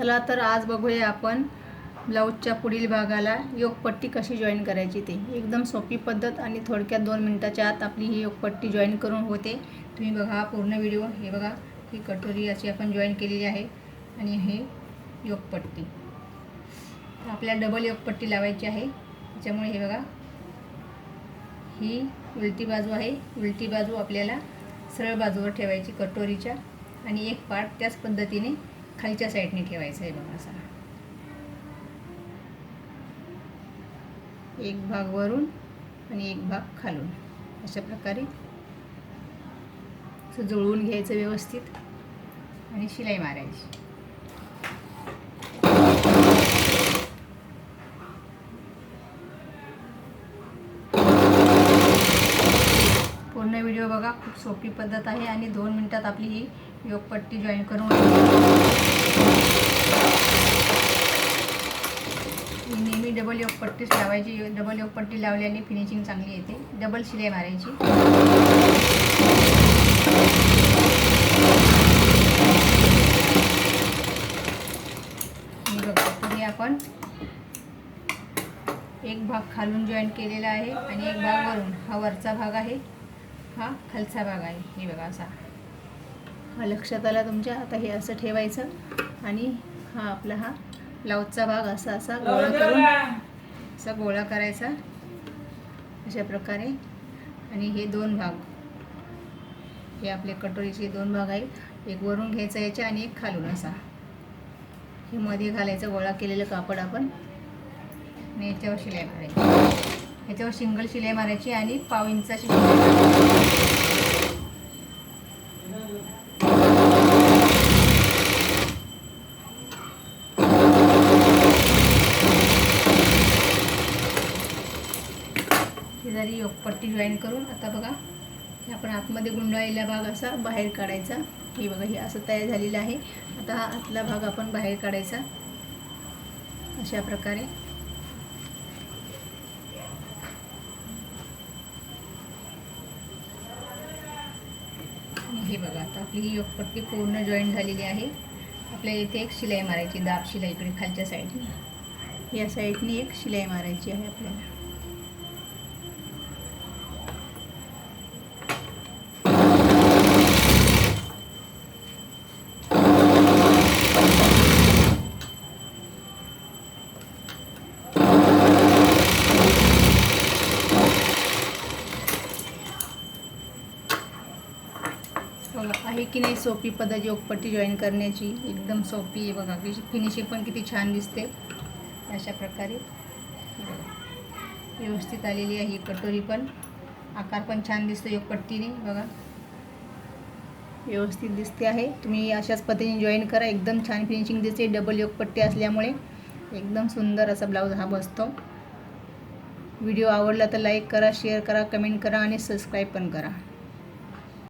चला तर आज बघूया आपण ब्लाऊजच्या पुढील भागाला योगपट्टी कशी जॉईन करायची ते. एकदम सोपी पद्धत आणि थोडक्यात दोन मिनटाच्या आत आपली ही योगपट्टी जॉईन करून होते. तुम्ही बघा पूर्ण व्हिडिओ हे बघा ही कटोरी अशी आपण जॉईन केलेली आहे. आणि हे योगपट्टी. तर आपल्याला डबल योगपट्टी लावायची आहे. त्याच्यामुळे हे बघा ही उलटी बाजू आहे. उलटी बाजू आपल्याला सरळ बाजूवर ठेवायची कटोरीच्या. आणि एक पार्ट त्याच पद्धतीने खालच्या साईडने ठेवायचा आहे बघा असा एक भाग वरून आणि एक भाग खालून. अशा प्रकारे असं जुळवून घ्यायचं व्यवस्थित आणि शिलाई मारायची. पूर्ण व्हिडिओ बघा. खूप सोपी पद्धत आहे आणि दोन मिनटात आपली ही योगपट्टी जॉईन करून नेहमी डबल योगपट्टीच लावायची. डबल योगपट्टी लावल्याने फिनिशिंग चांगली येते. डबल शिलाई मारायची. आपण एक भाग खालून जॉईन केलेला आहे आणि एक भाग वरून. हा वरचा भाग आहे. हा खालचा भाग आहे. हे बघा असा. हा लक्षात आला तुमच्या? आता हे असं ठेवायचं आणि हा आपला हा ब्लाऊजचा भाग असा असा गोळा करून असा गोळा करायचा. अशा प्रकारे. आणि हे दोन भाग. हे आपले कटोरीचे दोन भाग आहेत. एक वरून घ्यायचा याच्या आणि एक खालून असा. हे मध्ये घालायचं गोळा केलेलं कापड आपण. आणि याच्यावर शिलाई मारायची ह्याच्यावर सिंगल शिलाई मारायची आणि पाव इंचाची शिलाई. झाली योगपट्टी जॉईन करून आता बघा हे आपण आतमध्ये गुंडाळलेला भाग असा बाहेर काढायचा. हे बघा हे असं तयार झालेलं आहे. आता हा आतला भाग आपण बाहेर काढायचा. अशा प्रकारे आणि हे बघा. आता आपली ही योगपट्टी पूर्ण जॉईन झालेली आहे. आपल्याला इथे एक शिलाई मारायची दाब शिलाई इकडे खालच्या साईडने या साईडने एक शिलाई मारायची आहे आपल्याला. बघा आहे की नाही सोपी पद्धत योगपट्टी जॉईन करण्याची? एकदम सोपी आहे बघा. की फिनिशिंग पण किती छान दिसते. अशा प्रकारे. व्यवस्थित आलेली आहे ही कटोरी पण. आकार पण छान दिसतो योगपट्टीने बघा. व्यवस्थित दिसते आहे. तुम्ही अशाच पद्धतीने जॉईन करा. एकदम छान फिनिशिंग दिसते. डबल योगपट्टी असल्यामुळे एकदम सुंदर असा ब्लाऊज हा बसतो. व्हिडिओ आवडला तर लाईक करा शेअर करा कमेंट करा आणि सबस्क्राईब पण करा.